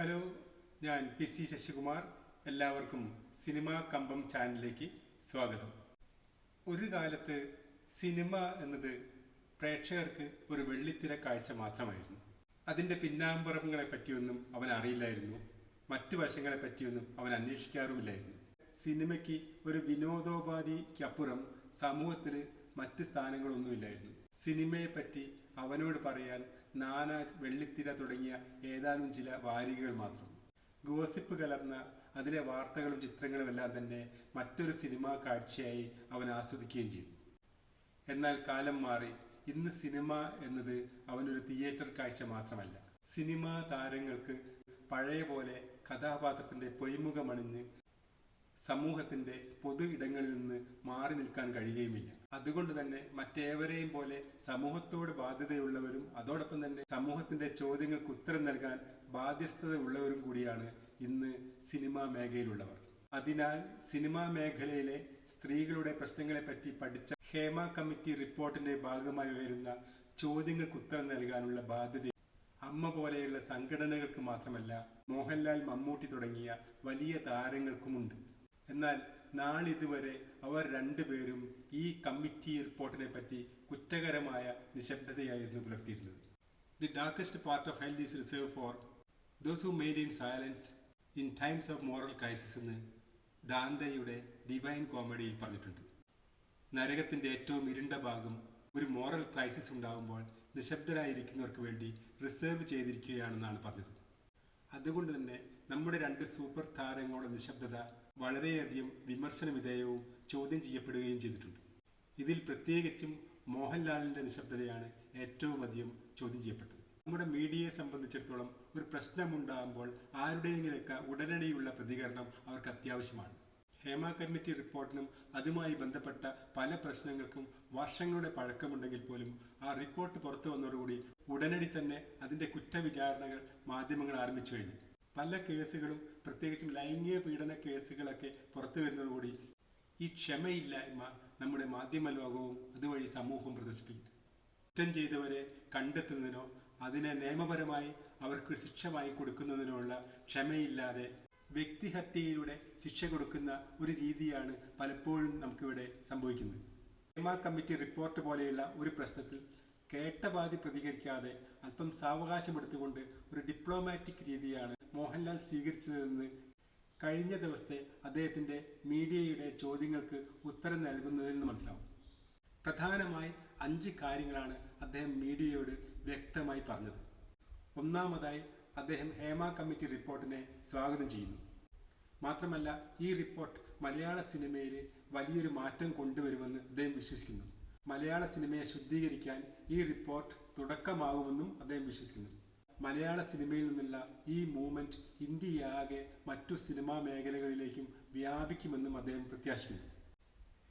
Hello ഞാൻ P C Sasikumar. എല്ലാവർക്കും cinema കമ്പം ചാനലിലേക്ക് സ്വാഗതം. ഒരു കാലത്ത് സിനിമ എന്നത് പ്രേക്ഷകർക്ക് ഒരു വെള്ളിത്തിര കാഴ്ച മാത്രമായിരുന്നു. അതിന്റെ പിന്നാമ്പറങ്ങളെ പറ്റിയൊന്നും അവൻ അറിയില്ലായിരുന്നു. മറ്റു വശങ്ങളെ പറ്റിയൊന്നും അവൻ അന്വേഷിക്കാറുമില്ലായിരുന്നു. സിനിമയ്ക്ക് ഒരു വിനോദോപാധിക്കപ്പുറം സമൂഹത്തിൽ മറ്റ് സ്ഥാനങ്ങളൊന്നുമില്ലായിരുന്നു. സിനിമയെ പറ്റി അവനോട് പറയാൻ നാനാ വെള്ളിത്തിര തുടങ്ങിയ ഏതാനും ചില വാരികകൾ മാത്രം. ഗോസിപ്പ് കലർന്ന അതിലെ വാർത്തകളും ചിത്രങ്ങളും എല്ലാം തന്നെ മറ്റൊരു സിനിമാ കാഴ്ചയായി അവൻ ആസ്വദിക്കുകയും ചെയ്തു. എന്നാൽ കാലം മാറി ഇന്ന് സിനിമ എന്നത് അവനൊരു തിയേറ്റർ കാഴ്ച മാത്രമല്ല. സിനിമാ താരങ്ങൾക്ക് പഴയ പോലെ കഥാപാത്രത്തിന്റെ പൊയ്മുഖമണിഞ്ഞ് സമൂഹത്തിന്റെ പൊതു ഇടങ്ങളിൽ നിന്ന് മാറി നിൽക്കാൻ കഴിയുകയുമില്ല. അതുകൊണ്ട് തന്നെ മറ്റേവരെയും പോലെ സമൂഹത്തോട് ബാധ്യതയുള്ളവരും അതോടൊപ്പം തന്നെ സമൂഹത്തിന്റെ ചോദ്യങ്ങൾക്ക് ഉത്തരം നൽകാൻ ബാധ്യസ്ഥത ഉള്ളവരും കൂടിയാണ് ഇന്ന് സിനിമാ മേഖലയിലുള്ളവർ. അതിനാൽ സിനിമാ മേഖലയിലെ സ്ത്രീകളുടെ പ്രശ്നങ്ങളെപ്പറ്റി പഠിച്ച ഹേമ കമ്മിറ്റി റിപ്പോർട്ടിന്റെ ഭാഗമായി വരുന്ന ചോദ്യങ്ങൾക്ക് ഉത്തരം നൽകാനുള്ള ബാധ്യത അമ്മ പോലെയുള്ള സംഘടനകൾക്ക് മാത്രമല്ല മോഹൻലാൽ മമ്മൂട്ടി തുടങ്ങിയ വലിയ താരങ്ങൾക്കുമുണ്ട്. എന്നാൽ നാളിതുവരെ അവർ രണ്ടുപേരും ഈ കമ്മിറ്റി റിപ്പോർട്ടിനെ പറ്റി കുറ്റകരമായ നിശബ്ദതയായിരുന്നു പുലർത്തിയിരുന്നത്. The darkest part of health is reserve for those who in silence in times of moral crisis എന്ന് ഡാന്തയുടെ ഡിവൈൻ കോമഡിയിൽ പറഞ്ഞിട്ടുണ്ട്. നരകത്തിന്റെ ഏറ്റവും ഇരുണ്ട ഭാഗം ഒരു മോറൽ ക്രൈസിസ് ഉണ്ടാകുമ്പോൾ നിശബ്ദരായിരിക്കുന്നവർക്ക് വേണ്ടി റിസർവ് ചെയ്തിരിക്കുകയാണെന്നാണ് പറഞ്ഞത്. അതുകൊണ്ട് തന്നെ നമ്മുടെ രണ്ട് സൂപ്പർ താരങ്ങളുടെ നിശബ്ദത വളരെയധികം വിമർശന വിധേയവും ചോദ്യം ചെയ്യപ്പെടുകയും ചെയ്തിട്ടുണ്ട്. ഇതിൽ പ്രത്യേകിച്ചും മോഹൻലാലിന്റെ നിശബ്ദതയാണ് ഏറ്റവും അധികം ചോദ്യം ചെയ്യപ്പെട്ടത്. നമ്മുടെ മീഡിയയെ സംബന്ധിച്ചിടത്തോളം ഒരു പ്രശ്നമുണ്ടാകുമ്പോൾ ആരുടെയെങ്കിലൊക്കെ ഉടനടിയുള്ള പ്രതികരണം അവർക്ക് അത്യാവശ്യമാണ്. ഹേമ കമ്മിറ്റി റിപ്പോർട്ടിനും അതുമായി ബന്ധപ്പെട്ട പല പ്രശ്നങ്ങൾക്കും വർഷങ്ങളുടെ പഴക്കമുണ്ടെങ്കിൽ പോലും ആ റിപ്പോർട്ട് പുറത്തു വന്നതോടുകൂടി ഉടനടി തന്നെ അതിന്റെ കുറ്റവിചാരണകൾ മാധ്യമങ്ങൾ ആരംഭിച്ചു കഴിഞ്ഞു. പല കേസുകളും പ്രത്യേകിച്ചും ലൈംഗിക പീഡന കേസുകളൊക്കെ പുറത്തു വരുന്നതോടുകൂടി ഈ ക്ഷമയില്ലായ്മ നമ്മുടെ മാധ്യമ ലോകവും അതുവഴി സമൂഹവും പ്രദർശിപ്പിക്കും കുറ്റം ചെയ്തവരെ കണ്ടെത്തുന്നതിനോ അതിനെ നിയമപരമായി അവർക്ക് ശിക്ഷ കൊടുക്കുന്നതിനുള്ള ക്ഷമയില്ലാതെ വ്യക്തിഹത്യയിലൂടെ ശിക്ഷ കൊടുക്കുന്ന ഒരു രീതിയാണ് പലപ്പോഴും നമുക്കിവിടെ സംഭവിക്കുന്നത്. ഹേമ കമ്മിറ്റി റിപ്പോർട്ട് പോലെയുള്ള ഒരു പ്രശ്നത്തിൽ കേട്ടപാതി പ്രതികരിക്കാതെ അല്പം സാവകാശമെടുത്തുകൊണ്ട് ഒരു ഡിപ്ലോമാറ്റിക് രീതിയാണ് മോഹൻലാൽ സ്വീകരിച്ചതെന്ന് കഴിഞ്ഞ ദിവസത്തെ അദ്ദേഹത്തിന്റെ മീഡിയയുടെ ചോദ്യങ്ങൾക്ക് ഉത്തരം നൽകുന്നതിൽ നിന്ന് മനസ്സിലാവും. പ്രധാനമായി അഞ്ച് കാര്യങ്ങളാണ് അദ്ദേഹം മീഡിയയോട് വ്യക്തമായി പറഞ്ഞത്. ഒന്നാമതായി അദ്ദേഹം ഹേമ കമ്മിറ്റി റിപ്പോർട്ടിനെ സ്വാഗതം ചെയ്യുന്നു. മാത്രമല്ല ഈ റിപ്പോർട്ട് മലയാള സിനിമയിൽ വലിയൊരു മാറ്റം കൊണ്ടുവരുമെന്ന് അദ്ദേഹം വിശ്വസിക്കുന്നു. മലയാള സിനിമയെ ശുദ്ധീകരിക്കാൻ ഈ റിപ്പോർട്ട് തുടക്കമാകുമെന്നും അദ്ദേഹം വിശ്വസിക്കുന്നു. മലയാള സിനിമയിൽ നിന്നുള്ള ഈ മൂവ്മെന്റ് ഇന്ത്യയാകെ മറ്റു സിനിമാ മേഖലകളിലേക്കും വ്യാപിക്കുമെന്നും അദ്ദേഹം പ്രത്യാശിക്കുന്നു.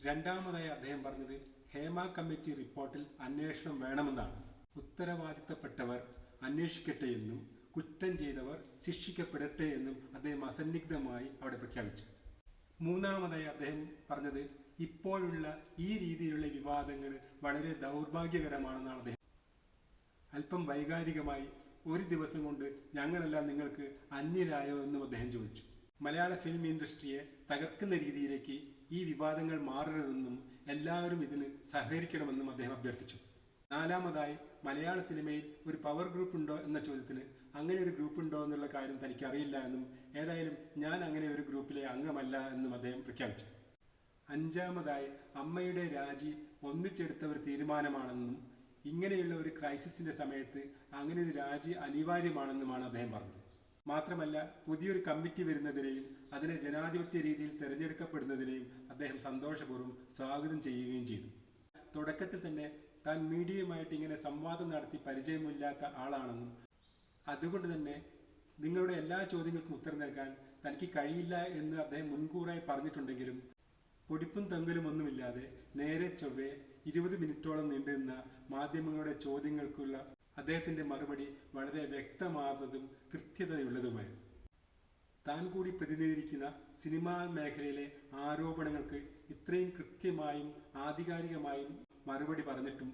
രണ്ടാമതായി അദ്ദേഹം പറഞ്ഞത് ഹേമ കമ്മിറ്റി റിപ്പോർട്ടിൽ അന്വേഷണം വേണമെന്നാണ്. ഉത്തരവാദിത്തപ്പെട്ടവർ അന്വേഷിക്കട്ടെ എന്നും കുറ്റം ചെയ്തവർ ശിക്ഷിക്കപ്പെടട്ടെ എന്നും അദ്ദേഹം അസന്നിഗ്ധമായി അവിടെ പ്രഖ്യാപിച്ചു. മൂന്നാമതായി അദ്ദേഹം പറഞ്ഞത് ഇപ്പോഴുള്ള ഈ രീതിയിലുള്ള വിവാദങ്ങൾ വളരെ ദൗർഭാഗ്യകരമാണെന്നാണ് അദ്ദേഹം. അല്പം വൈകാരികമായി ഒരു ദിവസം കൊണ്ട് ഞങ്ങളെല്ലാം നിങ്ങൾക്ക് അന്യരായോ എന്നും അദ്ദേഹം ചോദിച്ചു. മലയാള ഫിലിം ഇൻഡസ്ട്രിയെ തകർക്കുന്ന രീതിയിലേക്ക് ഈ വിവാദങ്ങൾ മാറരുതെന്നും എല്ലാവരും ഇതിന് സഹകരിക്കണമെന്നും അദ്ദേഹം അഭ്യർത്ഥിച്ചു. നാലാമതായി മലയാള സിനിമയിൽ ഒരു പവർ ഗ്രൂപ്പ് ഉണ്ടോ എന്ന ചോദ്യത്തിന് അങ്ങനെ ഒരു ഗ്രൂപ്പ് ഉണ്ടോ എന്നുള്ള കാര്യം തനിക്ക് അറിയില്ല എന്നും ഏതായാലും ഞാൻ അങ്ങനെ ഒരു ഗ്രൂപ്പിലെ അംഗമല്ല എന്നും അദ്ദേഹം പ്രഖ്യാപിച്ചു. അഞ്ചാമതായി അമ്മയുടെ രാജി ഒന്നിച്ചെടുത്ത ഒരു തീരുമാനമാണെന്നും ഇങ്ങനെയുള്ള ഒരു ക്രൈസിസിന്റെ സമയത്ത് അങ്ങനെ ഒരു രാജി അനിവാര്യമാണെന്നുമാണ് അദ്ദേഹം പറഞ്ഞത്. മാത്രമല്ല പുതിയൊരു കമ്മിറ്റി വരുന്നതിനെയും അതിനെ ജനാധിപത്യ രീതിയിൽ തിരഞ്ഞെടുക്കപ്പെടുന്നതിനെയും അദ്ദേഹം സന്തോഷപൂർവം സ്വാഗതം ചെയ്യുകയും ചെയ്തു. തുടക്കത്തിൽ തന്നെ താൻ മീഡിയയുമായിട്ട് ഇങ്ങനെ സംവാദം നടത്തി പരിചയമില്ലാത്ത ആളാണെന്നും അതുകൊണ്ട് തന്നെ നിങ്ങളുടെ എല്ലാ ചോദ്യങ്ങൾക്കും ഉത്തരം നൽകാൻ തനിക്ക് കഴിയില്ല എന്ന് അദ്ദേഹം മുൻകൂറായി പറഞ്ഞിട്ടുണ്ടെങ്കിലും പൊടിപ്പും തങ്കലും ഒന്നുമില്ലാതെ നേരെ ചൊവ്വെ ഇരുപത് മിനിറ്റോളം നീണ്ടുനിന്ന മാധ്യമങ്ങളുടെ ചോദ്യങ്ങൾക്കുള്ള അദ്ദേഹത്തിന്റെ മറുപടി വളരെ വ്യക്തമാർന്നതും കൃത്യതയുള്ളതുമായിരുന്നു താൻ കൂടി പ്രതിനിധീകരിക്കുന്ന സിനിമാ മേഖലയിലെ ആരോപണങ്ങൾക്ക് ഇത്രയും കൃത്യമായും ആധികാരികമായും മറുപടി പറഞ്ഞിട്ടും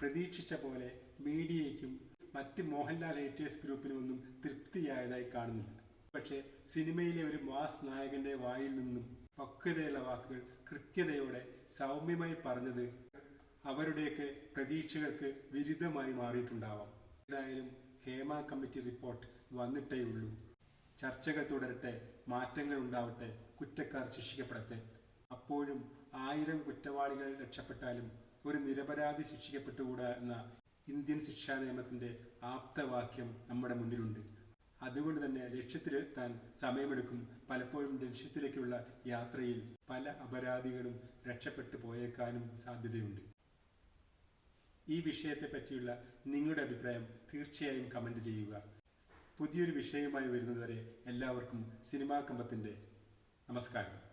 പ്രതീക്ഷിച്ച പോലെ മീഡിയയ്ക്കും മറ്റ് മോഹൻലാൽ ഹേറ്റേഴ്സ് ഗ്രൂപ്പിനുമൊന്നും തൃപ്തിയായതായി കാണുന്നില്ല. പക്ഷേ സിനിമയിലെ ഒരു മാസ് നായകന്റെ വായിൽ നിന്നും പക്വതയുള്ള വാക്കുകൾ കൃത്യതയോടെ സൗമ്യമായി പറഞ്ഞത് അവരുടെയൊക്കെ പ്രതീക്ഷകൾക്ക് വിരുദ്ധമായി മാറിയിട്ടുണ്ടാവാം. ഏതായാലും ഹേമ കമ്മിറ്റി റിപ്പോർട്ട് വന്നിട്ടേ ഉള്ളൂ. ചർച്ചകൾ തുടരട്ടെ മാറ്റങ്ങൾ ഉണ്ടാവട്ടെ കുറ്റക്കാർ ശിക്ഷിക്കപ്പെടട്ടെ. അപ്പോഴും ആയിരം കുറ്റവാളികൾ രക്ഷപ്പെട്ടാലും ഒരു നിരപരാധി ശിക്ഷിക്കപ്പെട്ടുകൂടാ എന്ന ഇന്ത്യൻ ശിക്ഷാ നിയമത്തിന്റെ ആപ്തവാക്യം നമ്മുടെ മുന്നിലുണ്ട്. അതുകൊണ്ട് തന്നെ ലക്ഷ്യത്തിലെത്താൻ സമയമെടുക്കും. പലപ്പോഴും ലക്ഷ്യത്തിലേക്കുള്ള യാത്രയിൽ പല അപരാധികളും രക്ഷപ്പെട്ടു പോയേക്കാനും സാധ്യതയുണ്ട്. ഈ വിഷയത്തെ പറ്റിയുള്ള നിങ്ങളുടെ അഭിപ്രായം തീർച്ചയായും കമന്റ് ചെയ്യുക. പുതിയൊരു വിഷയവുമായി വരുന്നതുവരെ എല്ലാവർക്കും സിനിമാ കമ്പത്തിന്റെ നമസ്കാരം.